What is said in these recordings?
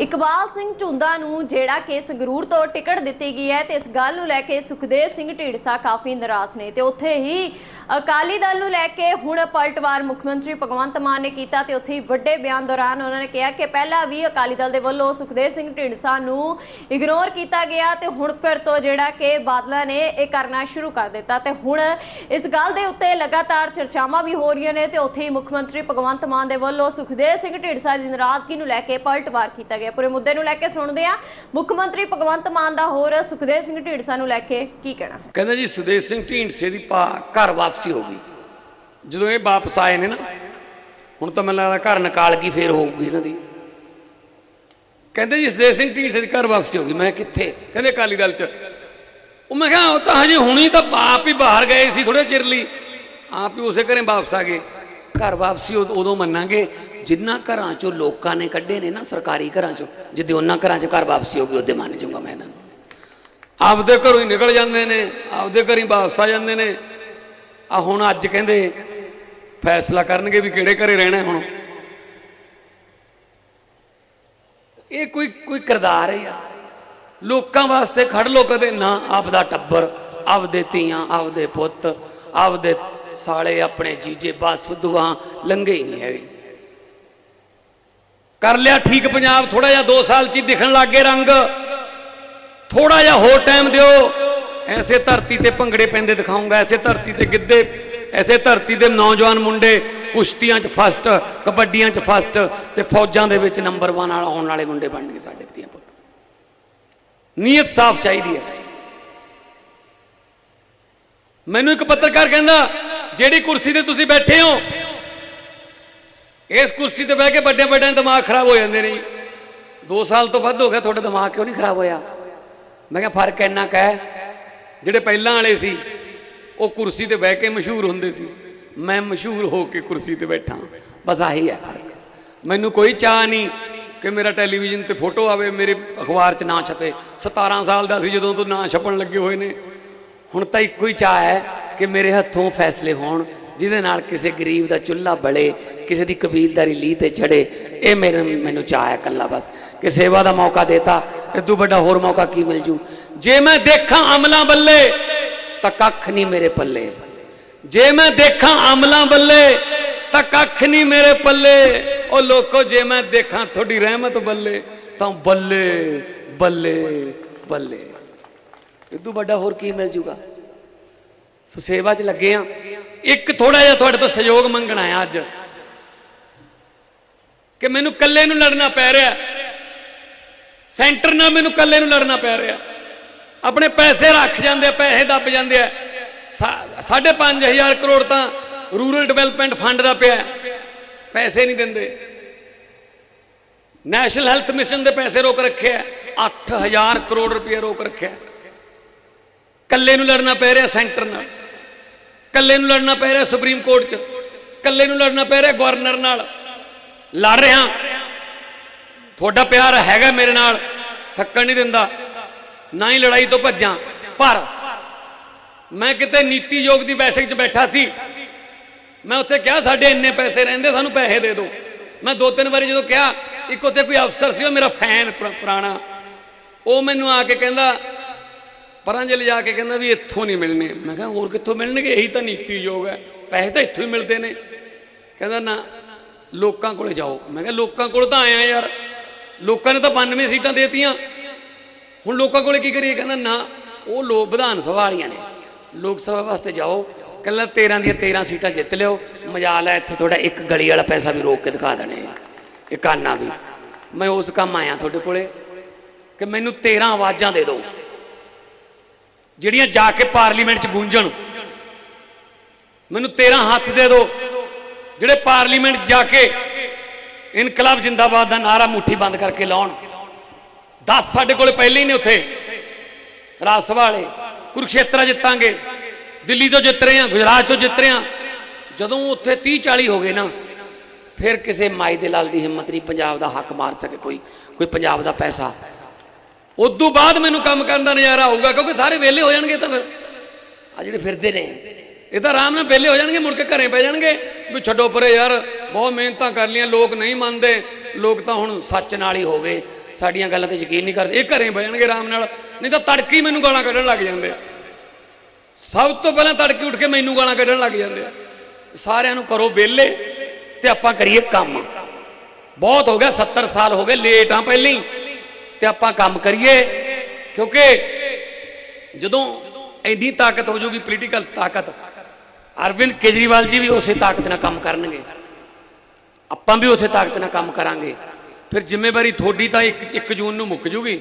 ਇਕਬਾਲ ਸਿੰਘ ਝੁੰਦਾ ਨੂੰ ਜਿਹੜਾ ਕਿ ਸੰਗਰੂਰ ਤੋਂ ਟਿਕਟ ਦਿੱਤੀ ਗਈ ਹੈ ਤੇ ਇਸ ਗੱਲ ਨੂੰ ਲੈ ਕੇ ਸੁਖਦੇਵ ਸਿੰਘ ਢੀਂਡਸਾ ਕਾਫੀ ਨਾਰਾਜ਼ ਨੇ ਤੇ ਉੱਥੇ ਹੀ ਅਕਾਲੀ ਦਲ ਨੂੰ ਲੈ ਕੇ ਹੁਣ ਪਲਟਵਾਰ ਮੁੱਖ ਮੰਤਰੀ ਭਗਵੰਤ ਮਾਨ ਨੇ ਕੀਤਾ ਤੇ ਉੱਥੇ ਹੀ ਵੱਡੇ ਬਿਆਨ ਦੌਰਾਨ ਉਹਨਾਂ ਨੇ ਕਿਹਾ ਕਿ ਪਹਿਲਾਂ ਵੀ ਅਕਾਲੀ ਦਲ ਦੇ ਵੱਲੋਂ ਸੁਖਦੇਵ ਸਿੰਘ ਢੀਂਡਸਾ ਨੂੰ ਇਗਨੋਰ ਕੀਤਾ ਗਿਆ ਤੇ ਹੁਣ ਫਿਰ ਤੋਂ ਜਿਹੜਾ ਕਿ ਬਾਦਲਾਂ ਨੇ ਇਹ ਕਰਨਾ ਸ਼ੁਰੂ ਕਰ ਦਿੱਤਾ ਤੇ ਹੁਣ ਇਸ ਗੱਲ ਦੇ ਉੱਤੇ ਲਗਾਤਾਰ ਚਰਚਾਵਾਂ ਵੀ ਹੋ ਰਹੀਆਂ ਨੇ ਤੇ ਉੱਥੇ ਹੀ ਮੁੱਖ ਮੰਤਰੀ ਭਗਵੰਤ ਮਾਨ ਦੇ ਵੱਲੋਂ ਸੁਖਦੇਵ ਸਿੰਘ ਢੀਂਡਸਾ ਦੀ ਨਾਰਾਜ਼ਗੀ ਨੂੰ ਲੈ ਕੇ ਪਲਟਵਾਰ ਕੀਤਾ ਗਿਆ। ਪੂਰੇ ਮੁੱਦੇ ਨੂੰ ਲੈ ਕੇ ਸੁਣਦੇ ਆ ਮੁੱਖ ਮੰਤਰੀ ਭਗਵੰਤ ਮਾਨ ਦਾ ਹੋਰ ਸੁਖਦੇਵ ਸਿੰਘ ਢੀਂਡਸਾ ਨੂੰ ਲੈ ਕੇ ਕੀ ਕਹਿਣਾ? ਕਹਿੰਦਾ ਜੀ ਸੁਦੇਸ਼ ਸਿੰਘ ਢੀਂਡਸੇ ਦੀ ਘਰ ਵਾਪਸੀ ਹੋ ਗਈ। ਜਦੋਂ ਇਹ ਵਾਪਸ ਆਏ ਨੇ ਨਾ, ਹੁਣ ਤਾਂ ਮੈਨੂੰ ਲੱਗਦਾ ਘਰ ਨਿਕਾਲ ਕੀ ਫੇਰ ਹੋਊਗੀ ਇਹਨਾਂ ਦੀ। ਕਹਿੰਦੇ ਜੀ, ਸੁਖਦੇਵ ਸਿੰਘ ਢੀਂਡਸੇ ਦੀ ਘਰ ਵਾਪਸੀ ਹੋ ਗਈ। ਮੈਂ ਕਿੱਥੇ? ਕਹਿੰਦੇ ਅਕਾਲੀ ਦਲ ਚ। ਉਹ ਮੈਂ ਕਿਹਾ, ਉਹ ਤਾਂ ਹਜੇ ਹੁਣੀ ਤਾਂ ਆਪ ਹੀ ਬਾਹਰ ਗਏ ਸੀ ਥੋੜੇ ਚਿਰ ਲਈ। ਆਪ ਹੀ ਉਸੇ ਘਰੇ ਵਾਪਸ ਆ ਗਏ। ਘਰ ਵਾਪਸੀ ਉਦੋਂ ਮੰਨਾਂਗੇ। ਜਿੰਨਾ ਘਰਾਂ ਚੋਂ ਲੋਕਾਂ ਨੇ ਕੱਢੇ ਨੇ ਨਾ ਸਰਕਾਰੀ ਘਰਾਂ ਚੋਂ, ਜਿੱਦੇ ਉਹਨਾਂ ਘਰਾਂ ਚ ਘਰ ਵਾਪਸੀ ਹੋ ਗਈ, ਉਹਦੇ ਮੰਨ ਜਾਊਗਾ ਮੈਂ ਇਹਨਾਂ ਨੂੰ। ਆਪਦੇ ਘਰੋਂ ਹੀ ਨਿਕਲ ਜਾਂਦੇ ਨੇ, ਆਪਦੇ ਘਰ ਹੀ ਵਾਪਸ ਆ ਜਾਂਦੇ ਨੇ। ਆ ਹੁਣ ਅੱਜ ਕਹਿੰਦੇ, ਫੈਸਲਾ ਕਰਨਗੇ ਵੀ ਕਿਹੜੇ ਘਰੇ ਰਹਿਣਾ ਹੁਣ। ਇਹ ਕੋਈ ਕੋਈ ਕਿਰਦਾਰ ਹੈ ਯਾਰ। ਲੋਕਾਂ ਵਾਸਤੇ ਖੜ ਲੋ ਕਦੇ ਨਾ, ਆਪਦਾ ਟੱਬਰ, ਆਪਦੇ ਧੀਆਂ, ਆਪਦੇ ਪੁੱਤ, ਆਪਦੇ ਸਾਲੇ, ਆਪਣੇ ਜੀਜੇ, ਬਸ ਦੁਆ ਲੰਘੇ ਹੀ ਨਹੀਂ ਹੈਗੇ। ਕਰ ਲਿਆ ਠੀਕ ਪੰਜਾਬ ਥੋੜਾ ਜਿਹਾ 2 ਸਾਲ ਚ ਹੀ ਦਿਖਣ ਲੱਗ ਗਏ ਰੰਗ। ਥੋੜਾ ਜਿਹਾ ਹੋਰ ਟਾਈਮ ਦਿਓ। ਐਸੇ ਧਰਤੀ ਤੇ ਭੰਗੜੇ ਪੈਂਦੇ ਦਿਖਾਉਂਗਾ, ਐਸੇ ਧਰਤੀ ਤੇ ਗਿੱਧੇ, ਐਸੇ ਧਰਤੀ ਦੇ ਨੌਜਵਾਨ ਮੁੰਡੇ ਕੁਸ਼ਤੀਆਂ 'ਚ ਫਸਟ ਕਬੱਡੀਆਂ 'ਚ ਫਸਟ ਤੇ ਫੌਜਾਂ ਦੇ ਵਿੱਚ ਨੰਬਰ 1 ਨਾਲ ਆਉਣ ਵਾਲੇ ਮੁੰਡੇ ਬਣਨਗੇ ਸਾਡੇ ਧੀਆਂ ਪੁੱਤ। ਨੀਅਤ ਸਾਫ਼ ਚਾਹੀਦੀ ਹੈ। ਮੈਨੂੰ ਇੱਕ ਪੱਤਰਕਾਰ ਕਹਿੰਦਾ, ਜਿਹੜੀ ਕੁਰਸੀ ਤੇ ਤੁਸੀਂ ਬੈਠੇ ਹੋ ਇਸ ਕੁਰਸੀ ਤੇ ਬਹਿ ਕੇ ਵੱਡੇ ਵੱਡਿਆਂ ਦਿਮਾਗ ਖਰਾਬ ਹੋ ਜਾਂਦੇ ਨੇ 2 ਸਾਲ ਤੋਂ ਵੱਧ ਹੋ ਗਿਆ ਤੁਹਾਡਾ ਦਿਮਾਗ ਕਿਉਂ ਨਹੀਂ ਖਰਾਬ ਹੋਇਆ? ਮੈਂ ਕਿਹਾ ਫ਼ਰਕ ਇੰਨਾ ਕਹਿ ਜਿਹੜੇ ਪਹਿਲਾਂ ਵਾਲੇ ਸੀ, ਉਹ ਕੁਰਸੀ ਤੇ ਬਹਿ ਕੇ ਮਸ਼ਹੂਰ ਹੁੰਦੇ ਸੀ। ਮੈਂ ਮਸ਼ਹੂਰ ਹੋ ਕੇ ਕੁਰਸੀ ਤੇ ਬੈਠਾ। ਬਸ ਆਹੀ ਹੈ ਫ਼ਰਕ। ਮੈਨੂੰ ਕੋਈ ਚਾਹ ਨਹੀਂ ਕਿ ਮੇਰਾ ਟੈਲੀਵਿਜ਼ਨ ਤੇ ਫੋਟੋ ਆਵੇ, ਮੇਰੇ ਅਖਬਾਰ 'ਚ ਨਾ ਛਪੇ। 17 ਸਾਲ ਦਾ ਸੀ ਜਦੋਂ ਤੋਂ ਨਾਂ ਛਪਣ ਲੱਗੇ ਹੋਏ ਨੇ। ਹੁਣ ਤਾਂ ਇੱਕੋ ਹੀ ਚਾਹ ਹੈ ਕਿ ਮੇਰੇ ਹੱਥੋਂ ਫੈਸਲੇ ਹੋਣ ਜਿਹਦੇ ਨਾਲ ਕਿਸੇ ਗਰੀਬ ਦਾ ਚੁੱਲ੍ਹਾ ਬਲੇ, ਕਿਸੇ ਦੀ ਕਬੀਲਦਾਰੀ ਲੀਹ ਤੇ ਚੜੇ ਇਹ ਮੇਰੇ ਮੈਨੂੰ ਚਾਹ ਹੈ ਕੱਲਾ ਬਸ। ਕਿ ਸੇਵਾ ਦਾ ਮੌਕਾ ਦੇਤਾ ਇਦੋਂ ਵੱਡਾ ਹੋਰ ਮੌਕਾ ਕੀ ਮਿਲ ਜੂ? ਜੇ ਮੈਂ ਦੇਖਾਂ ਅਮਲਾਂ ਬੱਲੇ, ਤਾਂ ਕੱਖ ਨਹੀਂ ਮੇਰੇ ਪੱਲੇ। ਜੇ ਮੈਂ ਦੇਖਾਂ ਅਮਲਾਂ ਬੱਲੇ, ਤਾਂ ਕੱਖ ਨਹੀਂ ਮੇਰੇ ਪੱਲੇ। ਉਹ ਲੋਕੋ, ਜੇ ਮੈਂ ਦੇਖਾਂ ਤੁਹਾਡੀ ਰਹਿਮਤ ਬੱਲੇ, ਤਾਂ ਬੱਲੇ ਬੱਲੇ ਬੱਲੇ। ਇਦੋਂ ਵੱਡਾ ਹੋਰ ਕੀ ਮਿਲ ਜੂਗਾ? ਸੋ ਸੇਵਾ 'ਚ ਲੱਗੇ ਆ। ਇੱਕ ਥੋੜਾ ਜਿਹਾ ਤੁਹਾਡੇ ਤੋਂ ਸਹਿਯੋਗ ਮੰਗਣਾ ਆ ਅੱਜ। ਕਿ ਮੈਨੂੰ ਇਕੱਲੇ ਨੂੰ ਲੜਨਾ ਪੈ ਰਿਹਾ। ਸੈਂਟਰ ਨਾਲ ਮੈਨੂੰ ਇਕੱਲੇ ਨੂੰ ਲੜਨਾ ਪੈ ਰਿਹਾ। ਆਪਣੇ ਪੈਸੇ ਰੱਖ ਜਾਂਦੇ ਆ, ਪੈਸੇ ਦੱਬ ਜਾਂਦੇ ਆ। ਸਾ- ਸਾਢੇ ਪੰਜ ਹਜ਼ਾਰ ਕਰੋੜ ਤਾਂ ਰੂਰਲ ਡਿਵੈਲਪਮੈਂਟ ਫੰਡ ਦਾ ਪਿਆ। ਪੈਸੇ ਨਹੀਂ ਦਿੰਦੇ। ਨੈਸ਼ਨਲ ਹੈਲਥ ਮਿਸ਼ਨ ਦੇ ਪੈਸੇ ਰੋਕ ਰੱਖੇ ਆ। 8000 ਕਰੋੜ ਰੁਪਏ ਰੋਕ ਰੱਖਿਆ। ਕੱਲੇ ਨੂੰ ਲੜਨਾ ਪੈ ਰਿਹਾ ਸੈਂਟਰ ਨਾਲ। ਕੱਲੇ ਨੂੰ ਲੜਨਾ ਪੈ ਰਿਹਾ ਸੁਪਰੀਮ ਕੋਰਟ 'ਚ ਕੱਲੇ ਨੂੰ ਲੜਨਾ ਪੈ ਰਿਹਾ ਗਵਰਨਰ ਨਾਲ। ਲੜ ਰਿਹਾ। ਤੁਹਾਡਾ ਪਿਆਰ ਹੈਗਾ ਮੇਰੇ ਨਾਲ, ਥੱਕਣ ਨਹੀਂ ਦਿੰਦਾ। ਨਾ ਹੀ ਲੜਾਈ ਤੋਂ ਭੱਜਾਂ। ਪਰ ਮੈਂ ਕਿਤੇ ਨੀਤੀ ਯੋਗ ਦੀ ਬੈਠਕ 'ਚ ਬੈਠਾ ਸੀ। ਮੈਂ ਉੱਥੇ ਕਿਹਾ, ਸਾਡੇ ਇੰਨੇ ਪੈਸੇ ਰਹਿੰਦੇ, ਸਾਨੂੰ ਪੈਸੇ ਦੇ ਦਿਓ। ਮੈਂ ਦੋ ਤਿੰਨ ਵਾਰੀ ਜਦੋਂ ਕਿਹਾ, ਇੱਕ ਉੱਥੇ ਕੋਈ ਅਫਸਰ ਸੀ, ਉਹ ਮੇਰਾ ਫੈਨ ਪੁਰਾਣਾ। ਉਹ ਮੈਨੂੰ ਆ ਕੇ ਕਹਿੰਦਾ ਪਰਾਂ ਜੇ ਲਿਜਾ ਕੇ ਕਹਿੰਦਾ ਵੀ ਇੱਥੋਂ ਨਹੀਂ ਮਿਲਣੇ। ਮੈਂ ਕਿਹਾ, ਹੋਰ ਕਿੱਥੋਂ ਮਿਲਣਗੇ? ਇਹੀ ਤਾਂ ਨੀਤੀ ਯੋਗ ਹੈ। ਪੈਸੇ ਤਾਂ ਇੱਥੋਂ ਹੀ ਮਿਲਦੇ ਨੇ। ਕਹਿੰਦਾ, ਨਾ, ਲੋਕਾਂ ਕੋਲੇ ਜਾਓ। ਮੈਂ ਕਿਹਾ, ਲੋਕਾਂ ਕੋਲ ਤਾਂ ਆਇਆ ਯਾਰ। ਲੋਕਾਂ ਨੇ ਤਾਂ 92 ਸੀਟਾਂ ਦੇਤੀਆਂ। ਹੁਣ ਲੋਕਾਂ ਕੋਲੇ ਕੀ ਕਰੀਏ? ਕਹਿੰਦਾ, ਨਾ, ਉਹ ਲੋਕ ਵਿਧਾਨ ਸਭਾ ਵਾਲੀਆਂ ਨੇ। ਲੋਕ ਸਭਾ ਵਾਸਤੇ ਜਾਓ। ਕਹਿੰਦਾ 13 ਦੀਆਂ 13 ਸੀਟਾਂ ਜਿੱਤ ਲਿਓ। ਮਜਾਲ ਹੈ, ਇੱਥੇ ਤੁਹਾਡਾ ਇੱਕ ਗਲੀ ਵਾਲਾ ਪੈਸਾ ਵੀ ਰੋਕ ਕੇ ਦਿਖਾ ਦੇਣੇ। ਆ ਇਹ ਕਾਨਾ ਵੀ। ਮੈਂ ਉਸ ਕੰਮ ਆਇਆ ਤੁਹਾਡੇ ਕੋਲੇ ਕਿ ਮੈਨੂੰ 13 ਆਵਾਜ਼ਾਂ ਦੇ ਦਿਓ। ਜਿਹੜੀਆਂ ਜਾ ਕੇ ਪਾਰਲੀਮੈਂਟ 'ਚ ਗੂੰਜਣ। ਮੈਨੂੰ 13 ਹੱਥ ਦੇ ਦਿਓ ਜਿਹੜੇ ਪਾਰਲੀਮੈਂਟ ਜਾ ਕੇ ਇਨਕਲਾਬ ਜਿੰਦਾਬਾਦ ਦਾ ਨਾਰਾ ਮੁੱਠੀ ਬੰਦ ਕਰਕੇ ਲਾਉਣ। 10 ਸਾਡੇ ਕੋਲੇ ਪਹਿਲੇ ਹੀ ਨੇ ਉੱਥੇ। ਰਾਜ ਸਭਾ ਵਾਲੇ। ਕੁਰੂਕਸ਼ੇਤਰਾ ਜਿੱਤਾਂਗੇ। ਦਿੱਲੀ ਤੋਂ ਜਿੱਤ ਰਹੇ ਆ ਗੁਜਰਾਤ ਤੋਂ ਜਿੱਤ ਰਹੇ ਆ ਜਦੋਂ ਉੱਥੇ 30 40 ਹੋ ਗਏ ਨਾ, ਫਿਰ ਕਿਸੇ ਮਾਈ ਦੇ ਲਾਲ ਦੀ ਹਿੰਮਤ ਨਹੀਂ ਪੰਜਾਬ ਦਾ ਹੱਕ ਮਾਰ ਸਕੇ ਕੋਈ ਕੋਈ ਪੰਜਾਬ ਦਾ ਪੈਸਾ। ਉਦੋਂ ਬਾਅਦ ਮੈਨੂੰ ਕੰਮ ਕਰਨ ਦਾ ਨਜ਼ਾਰਾ ਆਊਗਾ, ਕਿਉਂਕਿ ਸਾਰੇ ਵਿਹਲੇ ਹੋ ਜਾਣਗੇ ਤਾਂ ਫਿਰ। ਆ ਜਿਹੜੇ ਫਿਰਦੇ ਨੇ, ਇਹ ਤਾਂ ਆਰਾਮ ਨਾਲ ਵਿਹਲੇ ਹੋ ਜਾਣਗੇ, ਮੁੜ ਕੇ ਘਰੇ ਪੈ ਜਾਣਗੇ, ਵੀ ਛੱਡੋ ਪਰੇ ਯਾਰ, ਬਹੁਤ ਮਿਹਨਤਾਂ ਕਰ ਲੀਆਂ ਲੋਕ ਨਹੀਂ ਮੰਨਦੇ, ਲੋਕ ਤਾਂ ਹੁਣ ਸੱਚ ਨਾਲ ਹੀ ਹੋ ਗਏ, ਸਾਡੀਆਂ ਗੱਲਾਂ ਤੇ ਯਕੀਨ ਨਹੀਂ ਕਰਦੇ, ਇਹ ਘਰੇ ਜਾਣਗੇ ਆਰਾਮ ਨਾਲ, ਨਹੀਂ ਤਾਂ ਤੜਕੀ ਮੈਨੂੰ ਗਾਲਾਂ ਕੱਢਣ ਲੱਗ ਜਾਂਦੇ। ਆ ਸਭ ਤੋਂ ਪਹਿਲਾਂ ਤੜਕੀ ਉੱਠ ਕੇ ਮੈਨੂੰ ਗਾਲਾਂ ਕੱਢਣ ਲੱਗ ਜਾਂਦੇ। ਆ ਸਾਰਿਆਂ ਨੂੰ ਕਰੋ ਵਿਹਲੇ, ਤੇ ਆਪਾਂ ਕਰੀਏ ਕੰਮ। ਬਹੁਤ ਹੋ ਗਿਆ 70 ਸਾਲ ਹੋ ਗਏ, ਲੇਟ ਆ ਪਹਿਲਾਂ ਹੀ। ਤੇ ਆਪਾਂ ਕੰਮ ਕਰੀਏ। ਕਿਉਂਕਿ ਜਦੋਂ ਇੰਨੀ ਤਾਕਤ ਹੋ ਜਾਊਗੀ ਪੋਲੀਟੀਕਲ ਤਾਕਤ, ਅਰਵਿੰਦ ਕੇਜਰੀਵਾਲ ਜੀ ਵੀ ਉਸੇ ਤਾਕਤ ਨਾਲ ਕੰਮ ਕਰਨਗੇ। ਆਪਾਂ ਵੀ ਉਸੇ ਤਾਕਤ ਨਾਲ ਕੰਮ ਕਰਾਂਗੇ। ਫਿਰ ਜ਼ਿੰਮੇਵਾਰੀ ਥੋੜੀ ਤਾਂ 1 1 ਜੂਨ ਨੂੰ ਮੁੱਕ ਜੂਗੀ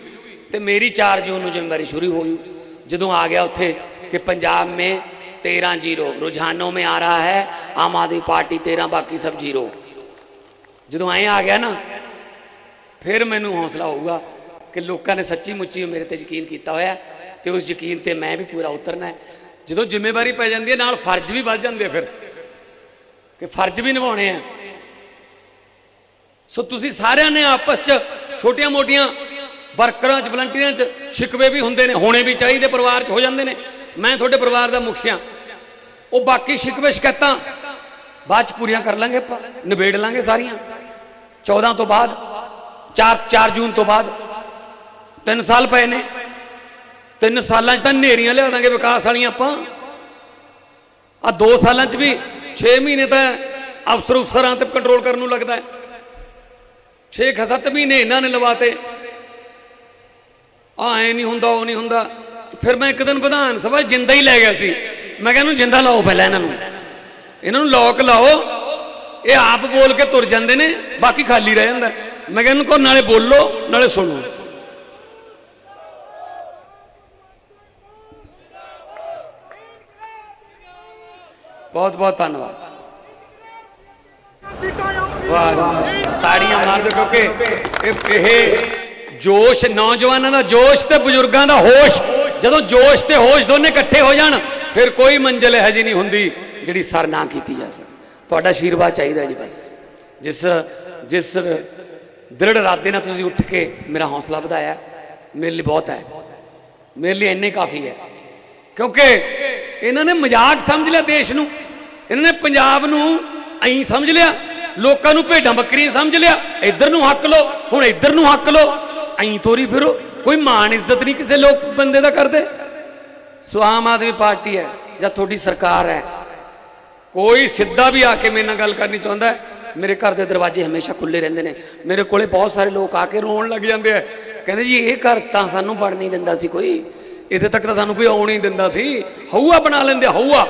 ਤੇ ਮੇਰੀ 4 ਜੂਨ ਨੂੰ ਜ਼ਿੰਮੇਵਾਰੀ ਸ਼ੁਰੂ ਹੋ ਜੂ। ਜਦੋਂ ਆ ਗਿਆ ਉੱਥੇ ਕਿ ਪੰਜਾਬ ਮੇ 13 ਜ਼ੀਰੋ, ਰੁਝਾਨੋਂ ਮੇ ਆ ਰਹਾ ਹੈ, ਆਮ ਆਦਮੀ ਪਾਰਟੀ 13 ਬਾਕੀ ਸਭ ਜ਼ੀਰੋ। ਜਦੋਂ ਐ ਆ ਗਿਆ ਨਾ, ਫਿਰ ਮੈਨੂੰ ਹੌਸਲਾ ਹੋਊਗਾ ਕਿ ਲੋਕਾਂ ਨੇ ਸੱਚੀ ਮੁੱਚੀ ਮੇਰੇ ਤੇ ਯਕੀਨ ਕੀਤਾ ਹੋਇਆ ਹੈ ਤੇ ਉਸ ਯਕੀਨ ਤੇ ਮੈਂ ਵੀ ਪੂਰਾ ਉਤਰਨਾ ਹੈ। ਜਦੋਂ ਜ਼ਿੰਮੇਵਾਰੀ ਪੈ ਜਾਂਦੀ ਹੈ, ਨਾਲ ਫਰਜ਼ ਵੀ ਵੱਧ ਜਾਂਦੇ ਫਿਰ, ਕਿ ਫਰਜ਼ ਵੀ ਨਿਭਾਉਣੇ ਆ। ਸੋ ਤੁਸੀਂ ਸਾਰਿਆਂ ਨੇ ਆਪਸ 'ਚ ਛੋਟੀਆਂ-ਮੋਟੀਆਂ ਵਰਕਰਾਂ 'ਚ ਵਲੰਟੀਅਰਾਂ 'ਚ ਸ਼ਿਕਵੇ ਵੀ ਹੁੰਦੇ ਨੇ, ਹੋਣੇ ਵੀ ਚਾਹੀਦੇ, ਪਰਿਵਾਰ 'ਚ ਹੋ ਜਾਂਦੇ ਨੇ। ਮੈਂ ਤੁਹਾਡੇ ਪਰਿਵਾਰ ਦਾ ਮੁਖੀਆ ਉਹ ਬਾਕੀ ਸ਼ਿਕਵੇ ਸ਼ਿਕਾਇਤਾਂ ਬਾਅਦ 'ਚ ਪੂਰੀਆਂ ਕਰ ਲਾਂਗੇ ਆਪਾਂ, ਨਿਬੇੜ ਲਾਂਗੇ ਸਾਰੀਆਂ। 14 ਤੋਂ ਬਾਅਦ 4 4 ਜੂਨ ਤੋਂ ਬਾਅਦ। 3 ਸਾਲ ਪਏ ਨੇ। ਤਿੰਨ ਸਾਲਾਂ 'ਚ ਤਾਂ ਨੇਰੀਆਂ ਲਿਆ ਦਾਂਗੇ ਵਿਕਾਸ ਵਾਲੀਆਂ ਆਪਾਂ। ਆ 2 ਸਾਲਾਂ 'ਚ ਵੀ 6 ਮਹੀਨੇ ਤਾਂ ਅਫਸਰ ਅਫਸਰਾਂ ਤੇ ਕੰਟਰੋਲ ਕਰਨ ਨੂੰ ਲੱਗਦਾ ਹੈ। 6 7 ਮਹੀਨੇ ਇਹਨਾਂ ਨੇ ਲਵਾਤੇ। ਆ ਐ ਨਹੀਂ ਹੁੰਦਾ, ਉਹ ਨਹੀਂ ਹੁੰਦਾ। ਫਿਰ ਮੈਂ ਇੱਕ ਦਿਨ ਵਿਧਾਨ ਸਭਾ ਜਿੰਦਾ ਹੀ ਲੈ ਗਿਆ ਸੀ। ਮੈਂ ਕਿਹਾ ਇਹਨੂੰ ਜਿੰਦਾ ਲਾਓ ਪਹਿਲਾਂ ਇਹਨਾਂ ਨੂੰ। ਇਹਨਾਂ ਨੂੰ ਲੋਕ ਲਾਓ। ਇਹ ਆਪ ਬੋਲ ਕੇ ਤੁਰ ਜਾਂਦੇ ਨੇ, ਬਾਕੀ ਖਾਲੀ ਰਹਿ ਜਾਂਦਾ। ਮੈਂ ਕਿਹਾ ਇਹਨੂੰ ਕੋ ਨਾਲੇ ਬੋਲੋ, ਨਾਲੇ ਸੁਣੋ। ਬਹੁਤ ਬਹੁਤ ਧੰਨਵਾਦ। ਵਾਹ। ਤਾੜੀਆਂ ਮਾਰ ਦਿਓ ਕਿਉਂਕਿ ਇਹ ਇਹ ਜੋਸ਼ ਨੌਜਵਾਨਾਂ ਦਾ ਜੋਸ਼ ਤੇ ਬਜ਼ੁਰਗਾਂ ਦਾ ਹੋਸ਼। ਜਦੋਂ ਜੋਸ਼ ਤੇ ਹੋਸ਼ ਦੋਨੇ ਇਕੱਠੇ ਹੋ ਜਾਣ ਫਿਰ ਕੋਈ ਮੰਜ਼ਿਲ ਇਹੋ ਜਿਹੀ ਨਹੀਂ ਹੁੰਦੀ ਜਿਹੜੀ ਸਰ ਨਾ ਕੀਤੀ ਜਾ ਸਕੇ। ਤੁਹਾਡਾ ਆਸ਼ੀਰਵਾਦ ਚਾਹੀਦਾ ਜੀ ਬਸ। ਜਿਸ ਜਿਸ ਦ੍ਰਿੜ ਇਰਾਦੇ ਨਾਲ ਤੁਸੀਂ ਉੱਠ ਕੇ ਮੇਰਾ ਹੌਸਲਾ ਵਧਾਇਆ ਮੇਰੇ ਲਈ ਬਹੁਤ ਹੈ। ਮੇਰੇ ਲਈ ਇੰਨੇ ਕਾਫੀ ਹੈ। ਕਿਉਂਕਿ ਇਹਨਾਂ ਨੇ ਮਜ਼ਾਕ ਸਮਝ ਲਿਆ ਦੇਸ਼ ਨੂੰ। ਇਹਨਾਂ ਨੇ ਪੰਜਾਬ ਨੂੰ ਐਂ ਸਮਝ ਲਿਆ, ਲੋਕਾਂ ਨੂੰ ਭੇਡਾਂ ਬੱਕਰੀਆਂ ਸਮਝ ਲਿਆ, ਇੱਧਰ ਨੂੰ ਹੱਕ ਲੋ ਹੁਣ ਇੱਧਰ ਨੂੰ ਹੱਕ ਲੋ ਐਂ ਤੋਰੀ ਫਿਰੋ, ਕੋਈ ਮਾਣ ਇੱਜ਼ਤ ਨਹੀਂ ਕਿਸੇ ਲੋਕ ਬੰਦੇ ਦਾ ਕਰਦੇ। ਸੋ ਆਮ ਆਦਮੀ ਪਾਰਟੀ ਹੈ, ਜਾਂ ਤੁਹਾਡੀ ਸਰਕਾਰ ਹੈ, ਕੋਈ ਸਿੱਧਾ ਵੀ ਆ ਕੇ ਮੇਰੇ ਨਾਲ ਗੱਲ ਕਰਨੀ ਚਾਹੁੰਦਾ ਹੈ, ਮੇਰੇ ਘਰ ਦੇ ਦਰਵਾਜ਼ੇ ਹਮੇਸ਼ਾ ਖੁੱਲੇ ਰਹਿੰਦੇ ਨੇ, ਮੇਰੇ ਕੋਲੇ ਬਹੁਤ ਸਾਰੇ ਲੋਕ ਆ ਕੇ ਰੋਣ ਲੱਗ ਜਾਂਦੇ ਆ, ਕਹਿੰਦੇ ਜੀ ਇਹ ਘਰ ਤਾਂ ਸਾਨੂੰ ਬਣ ਨਹੀਂ ਦਿੰਦਾ ਸੀ ਕੋਈ, ਇੱਥੇ ਤੱਕ ਤਾਂ ਸਾਨੂੰ ਕੋਈ ਆਉਣ ਹੀ ਨਹੀਂ ਦਿੰਦਾ ਸੀ, ਹਊਆ ਬਣਾ ਲੈਂਦੇ ਹਊਆ।